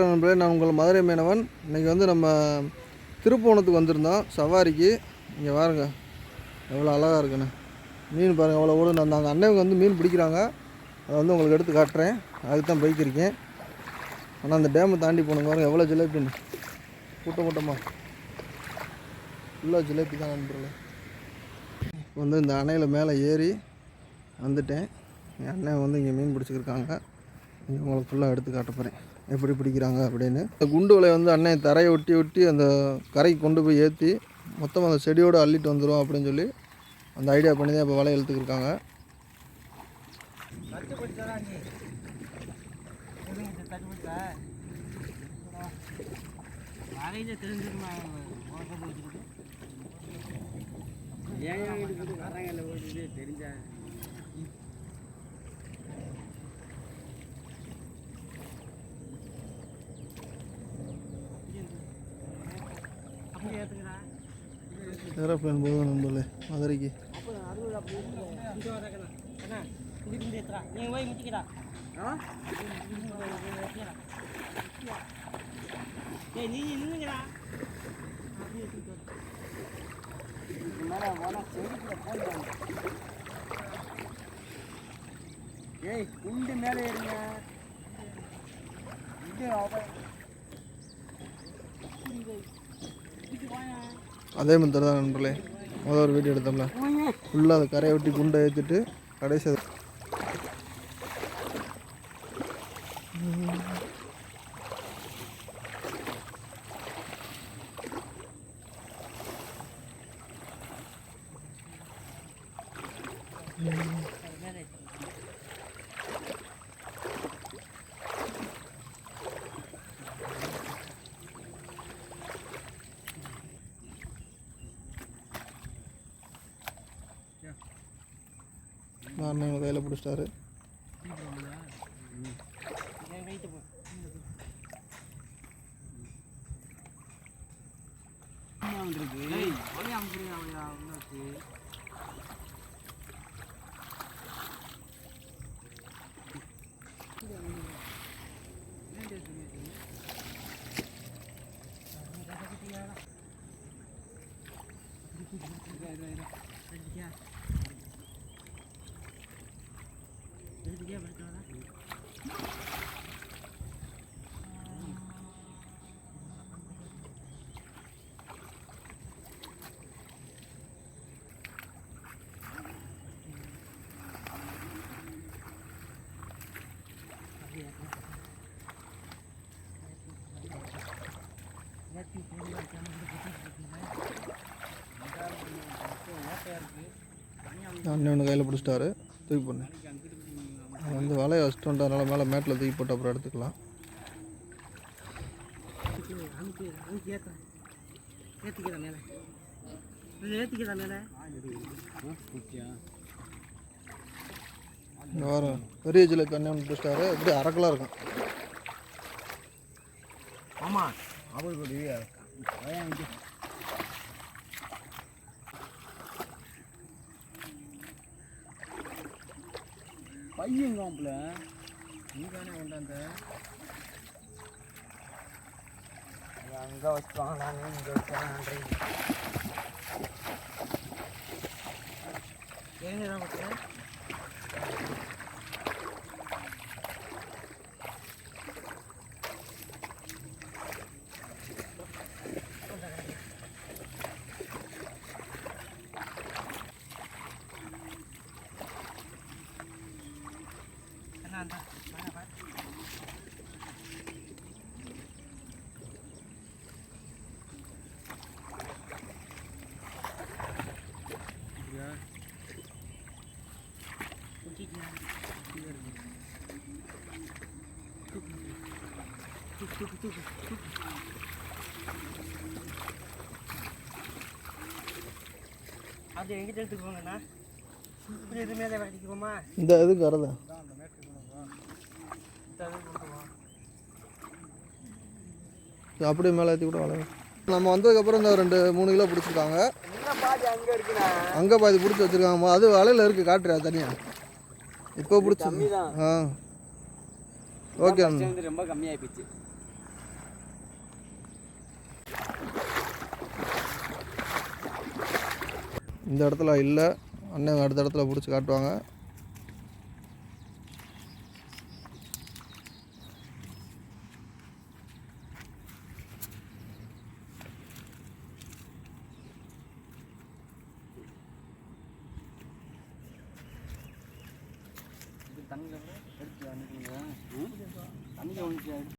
நண்பர்களே. நான் உங்கள் மதுரை மீனவன். இன்றைக்கி வந்து நம்ம திருப்போணத்துக்கு வந்திருந்தோம். சவாரிக்கு. இங்கே பாருங்க. எவ்வளோ அழகாக இருக்குன்னு. மீன் பாருங்கள் எவ்வளோ ஓடு அந்த அங்கே அண்ணன் வந்து மீன் பிடிக்கிறாங்க. அதை வந்து உங்களுக்கு எடுத்து காட்டுறேன். அதுக்கு தான் பைக் இருக்கேன். ஆனால் அந்த டேமை தாண்டி போகணும் பாருங்கள் எவ்வளோ ஜிலேபின்னு. கூட்டம் கூட்டமாக ஃபுல்லாக ஜிலேபி தான் நண்பர்களே. இப்போ வந்து இந்த அணையில் மேலே ஏறி வந்துட்டேன். என் அண்ணன் வந்து இங்கே மீன் பிடிச்சிருக்காங்க இங்கே உங்களுக்கு ஃபுல்லாக எடுத்து காட்ட போகிறேன் எப்படி பிடிக்கிறாங்க அப்படின்னு. இந்த குண்டு வந்து அன்னையை தரையை ஒட்டி ஒட்டி அந்த கரைக்கு கொண்டு போய் ஏற்றி மொத்தம் அந்த செடியோடு அள்ளிட்டு வந்துடும் அப்படின்னு சொல்லி அந்த ஐடியா பண்ணி தான் இப்போ வலை இழுத்துக்கிருக்காங்க தெரிஞ்சா ஏரோப்ளேன் போதும் நண்பர்களே மதுரைக்கு. ஏய் நீ ஏய் குண்டு மேலே ஏறிங்க. இது அதே மாதிரி தான் நண்பர்களே? முதல் ஒரு வீடியோ எடுத்தோம்ல. ஃபுல்லாக அதை கரையை ஒட்டி குண்டை ஏற்றிட்டு கடைசி அது- நான் அண்ணன் கையில் பிடிச்சிட்டாரு Yeah. அண்ணன் கையில் பிடிச்சிட்டாரு. திருப்பி பண்ணு வந்து வலையை வச்சுட்டு வந்துட்டதுனால மேலே மேட்டில் தூக்கி போட்டு அப்புறம் எடுத்துக்கலாம். அமுக்கு அமுக்கு பெரிய ஜில அண்ணன் பிடிச்சிட்டாரு இப்படி அரைக்கலாக இருக்கும். ஆமா அவளுக்கு பையன் காம்பில் நீ தானே கொண்டாந்த அங்கே வச்சுவாங்களா இங்கே வச்சுவாங்கன்றீங்க எங்கே தான் அது எங்கிட்ட எடுத்துக்கோங்கண்ணா. இந்த இதுக்கு இது அப்படியே மேலே ஏற்றி கூட வளரும். நம்ம வந்ததுக்கப்புறம் இந்த ரெண்டு மூணு கிலோ பிடிச்சிருக்காங்க. அங்கே பாதி பிடிச்சி வச்சுருக்காங்க. அது வலையில் இருக்குது காட்டுறியா தனியாக இப்போ பிடிச்சி ஆ. ஓகே ரொம்ப கம்மியாக இந்த இடத்துல இல்லை. அண்ணன் அடுத்த இடத்துல பிடிச்சி காட்டுவாங்க. தண்ணியில் எடுத்து அன்னைக்கு தண்ணியில் ஒன்று